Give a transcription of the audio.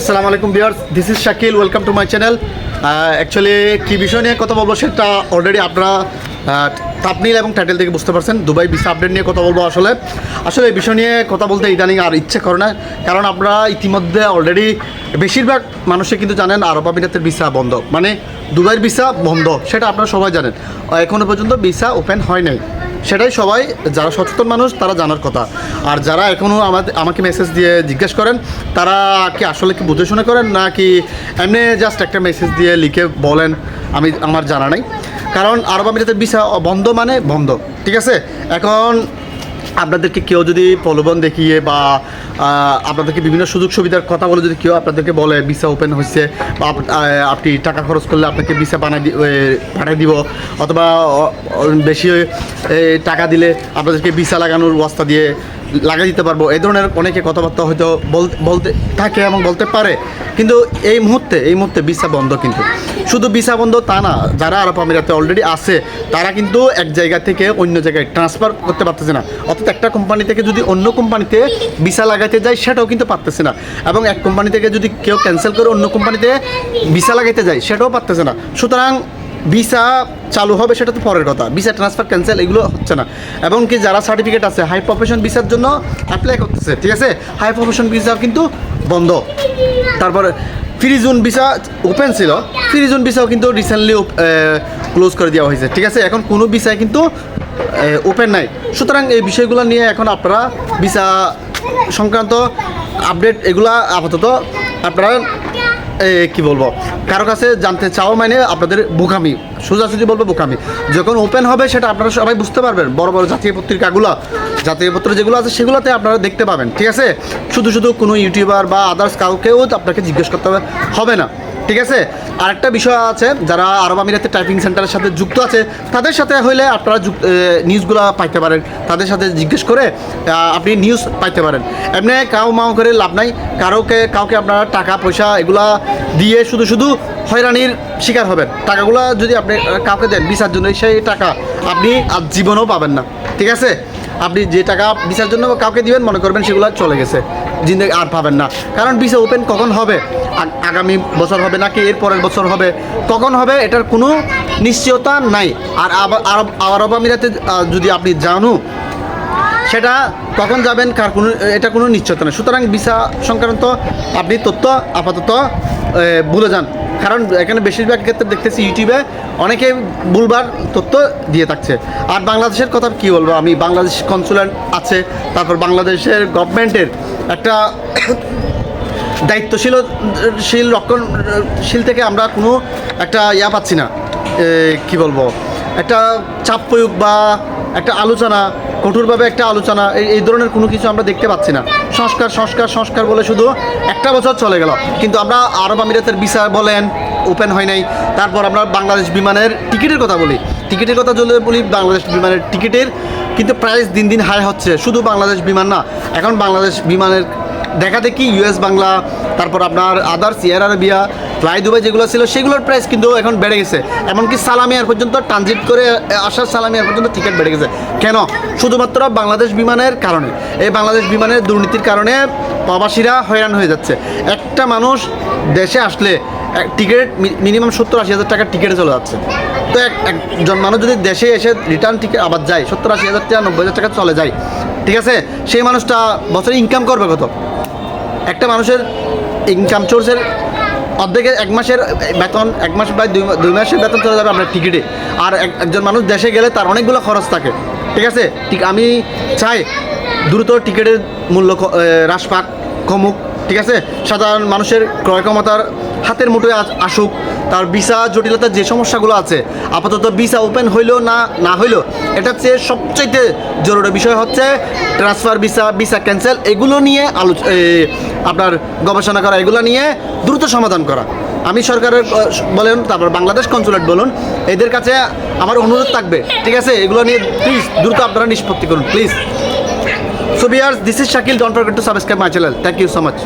আসসালামু আলাইকুম viewers this is Shakil welcome to my channel actually কী বিষয় নিয়ে কথা বলব সেটা অলরেডি আপনারা তাপনিল এবং টাইটেল থেকে বুঝতে পারছেন। দুবাই ভিসা আপডেট নিয়ে কথা বলব আসলে। আসলে এই বিষয় নিয়ে কথা বলতে ইদানিং আর ইচ্ছে করে না, কারণ আপনারা ইতিমধ্যে অলরেডি বেশিরভাগ মানুষে কিন্তু জানেন আরব আমিরাতের ভিসা বন্ধ। মানে দুবাইয়ের ভিসা বন্ধ, সেটা আপনারা সবাই জানেন। এখনও পর্যন্ত ভিসা ওপেন হয় নাই। সেটাই সবাই, যারা সচেতন মানুষ, তারা জানার কথা। আর যারা এখনও আমাদের, আমাকে মেসেজ দিয়ে জিজ্ঞেস করেন, তারা কি আসলে কি বুঝে শুনে করেন না কি এমনি জাস্ট একটা মেসেজ দিয়ে লিখে বলেন, আমি, আমার জানা নাই। কারণ আরব আমিরাতের ভিসা বন্ধ মানে বন্ধ, ঠিক আছে? এখন আপনাদেরকে কেউ যদি প্রলোভন দেখিয়ে বা আপনাদেরকে বিভিন্ন সুযোগ সুবিধার কথা বলে যদি কেউ আপনাদেরকে বলে ভিসা ওপেন হয়েছে বা আপনি টাকা খরচ করলে আপনাকে ভিসা বানাই পাঠিয়ে দিব, অথবা বেশি টাকা দিলে আপনাদেরকে ভিসা লাগানোর বস্তা দিয়ে লাগিয়ে দিতে পারব। এই ধরনের অনেকে কথাবার্তা হয়তো বল- বলতে থাকে এবং বলতে পারে। কিন্তু এই মুহূর্তে এই মুহূর্তে ভিসা বন্ধ কিন্তু। শুধু ভিসা বন্ধ তা না, যারা আরব আমিরাতে অলরেডি আছে, তারা কিন্তু এক জায়গা থেকে অন্য জায়গায় ট্রান্সফার করতে পারতেছে না। অর্থাৎ একটা কোম্পানি থেকে যদি অন্য কোম্পানিতে ভিসা লাগাইতে যায়, সেটাও কিন্তু পারতেছে না। এবং এক কোম্পানি থেকে যদি কেউ ক্যান্সেল করে অন্য কোম্পানিতে ভিসা লাগাইতে যায়, সেটাও পারতেছে না। সুতরাং ভিসা চালু হবে সেটা তো পরের কথা। ভিসা ট্রান্সফার ক্যান্সেল এগুলো হচ্ছে না। এবং কি যারা সার্টিফিকেট আছে হাই প্রফেশন ভিসার জন্য অ্যাপ্লাই করতেছে, ঠিক আছে? হাই প্রফেশন ভিসা কিন্তু বন্ধ। তারপরে ফ্রি জোন ভিসা ওপেন ছিল। ফ্রি জোন ভিসাও কিন্তু রিসেন্টলি ক্লোজ করে দেওয়া হয়েছে, ঠিক আছে? এখন কোনো ভিসায় কিন্তু ওপেন নাই। সুতরাং এই বিষয়গুলো নিয়ে এখন আপনারা ভিসা সংক্রান্ত আপডেট এগুলা আপাতত আপনারা কি বলব? কারও কাছে জানতে চাও মানে আপনাদের বোকামি, সোজাসুজি বলব বোকামি। যখন ওপেন হবে সেটা আপনারা সবাই বুঝতে পারবেন। বড় বড় জাতীয় পত্রিকাগুলো, জাতীয় পত্র যেগুলো আছে সেগুলোতে আপনারা দেখতে পাবেন, ঠিক আছে? শুধু শুধু কোনো ইউটিউবার বা আদার্স কাউকেও আপনাকে জিজ্ঞেস করতে হবে হবে না। ঠিক আছে? আরেকটা বিষয় আছে, যারা আরব আমিরাতে টাইপিং সেন্টারের সাথে যুক্ত আছে, তাদের সাথে হইলে আপনারা নিউজগুলো পাইতে পারেন। তাদের সাথে জিজ্ঞেস করে আপনি নিউজ পাইতে পারেন। এমনি কাউ মাও করে লাভ নাই। কারোকে, কাউকে আপনারা টাকা, পয়সা এগুলা দিয়ে শুধু শুধু হয়রানির শিকার হবেন। টাকাগুলো যদি আপনি কাউকে দেন, বিচার জন্য সেই টাকা আপনি আর জীবনেও পাবেন না। ঠিক আছে? আপনি যে টাকা বিচার জন্য কাউকে দিবেন, মনে করবেন সেগুলো চলে গেছে। জিন্দগি আর পাবেন না। কারণ ভিসা ওপেন কখন হবে? আগামী বছর হবে নাকি এর পরের বছর হবে? কখন হবে এটার কোনো নিশ্চয়তা নাই। আর আরব আরব আমিরাতে যদি আপনি জানো, সেটা কখন যাবেন, কার কোনো, এটা কোনো নিশ্চয়তা নেই। সুতরাং ভিসা সংক্রান্ত আপনি তথ্য আপাতত ভুলে যান। কারণ এখানে বেশিরভাগ ক্ষেত্রে দেখতেছি ইউটিউবে অনেকে ভুলবার তথ্য দিয়ে থাকছে। আর বাংলাদেশের কথা কি বলব? আমি বাংলাদেশ কনসুলেট আছে, তারপর বাংলাদেশের গভর্নমেন্টের একটা দায়িত্বশীল শীল রক্ষণশীল থেকে আমরা কোনো একটা ইয়া পাচ্ছি না। কি বলব? একটা চাপ প্রয়োগ বা একটা আলোচনা, কঠোরভাবে একটা আলোচনা, এই ধরনের কোনো কিছু আমরা দেখতে পাচ্ছি না। সংস্কার সংস্কার সংস্কার বলে শুধু একটা বছর চলে গেল। কিন্তু আমরা আরব আমিরাতের ভিসা বলেন, ওপেন হয় নাই। তারপর আমরা বাংলাদেশ বিমানের টিকিটের কথা বলি। টিকিটের কথা যদি বলি, বাংলাদেশ বিমানের টিকিটের কিন্তু প্রাইস দিন দিন হাই হচ্ছে। শুধু বাংলাদেশ বিমান না, এখন বাংলাদেশ বিমানের দেখা দেখি ইউএস বাংলা, তারপর আপনার others Air Arabia Fly Dubai যেগুলো ছিল, সেগুলোর প্রাইস কিন্তু এখন বেড়ে গেছে। এমনকি সালামি এয়ার পর্যন্ত ট্রানজিট করে আসার সালামি এয়ার পর্যন্ত টিকিট বেড়ে গেছে। কেন? শুধুমাত্র বাংলাদেশ বিমানের কারণে। এই বাংলাদেশ বিমানের দুর্নীতির কারণে প্রবাসীরা হয়রান হয়ে যাচ্ছে। একটা মানুষ দেশে আসলে টিকিট মিনিমাম সত্তর আশি হাজার টাকার টিকিটে চলে যাচ্ছে। তো এক একজন মানুষ যদি দেশে এসে রিটার্ন টিকিট আবার যায়, সত্তর আশি হাজার টাকা, নব্বই হাজার টাকা চলে যায়, ঠিক আছে? সেই মানুষটা বছরে ইনকাম করবে কত? একটা মানুষের ইনকাম সোর্সের অর্ধেকের এক মাসের বেতন, এক মাস বা দুই মাসের বেতন চলে যাবে আপনার টিকিটে। আর এক- একজন মানুষ দেশে গেলে তার অনেকগুলো খরচ থাকে। ঠিক আছে? ঠিক, আমি চাই দ্রুত টিকিটের মূল্য হ্রাস পাক, কমুক। ঠিক আছে? সাধারণ মানুষের ক্রয় ক্ষমতার হাতের মুঠোয় আসুক, তার ভিসা জটিলতার যে সমস্যাগুলো আছে, আপাতত ভিসা ওপেন হইলেও না না হইলেও এটা চেয়ে সবচাইতে জরুরি বিষয় হচ্ছে ট্রান্সফার ভিসা ভিসা ক্যান্সেল এগুলো নিয়ে আলো আপনার গবেষণা করা, এগুলো নিয়ে দ্রুত সমাধান করা। আমি সরকারের বলেন, তারপর বাংলাদেশ কনসুলেট বলুন, এদের কাছে আমার অনুরোধ থাকবে, ঠিক আছে? এগুলো নিয়ে প্লিজ দ্রুত আপনারা নিষ্পত্তি করুন please so viewers this is Shakil don't forget to subscribe my channel thank you so much